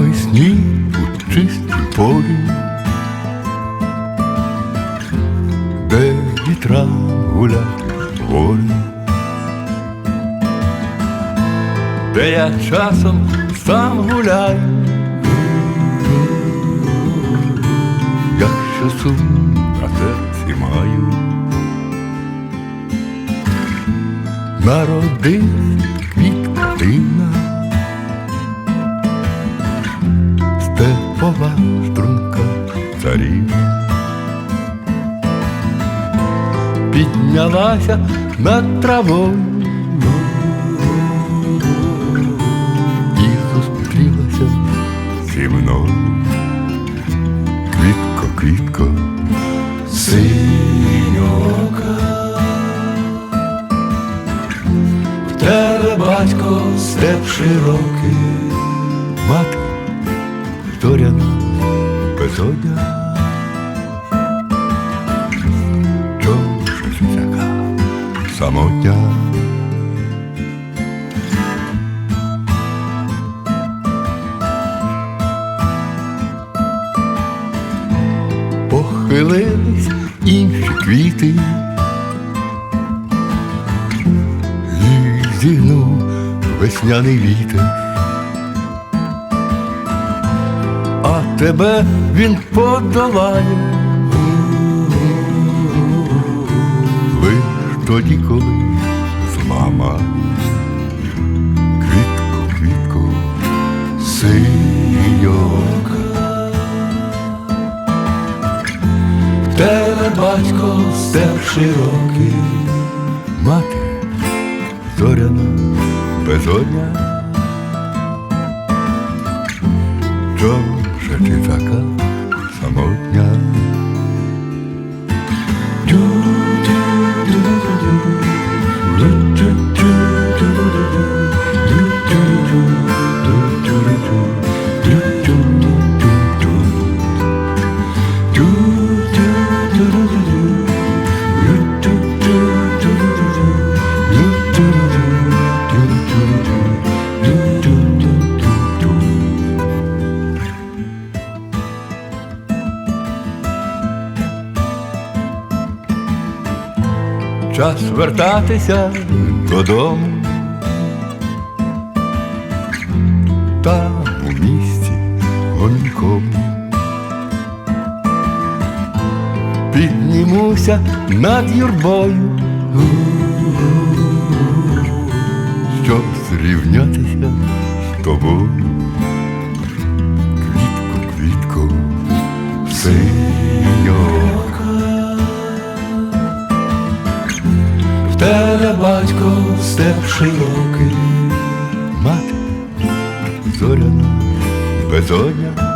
Навесні у чистім полі, де вітра гулять волі, де я часом сам гуляю, якщо сум на серці маю, народись квітка дивна. Степова струнка царівна піднялася над травою і зустрілася зі мною. Квітко, квітко, синьока. В тебе батько степ широкий, безодня. Чому ж ти самотня? Похилились інші квіти і зігнув весняний вітер. Тебе він подолає. Лиш тоді, коли зламає квітку, квітку, синьока. В тебе батько степ широкий, мати зоряна безодня. że ty taka Час вертатися додому. Там у місті гоньком. Піднімуся над юрбою, щоб зрівнятися з тобою. Квітко, квітко, синьока. Батько степ широкий, мати зоряна безодня.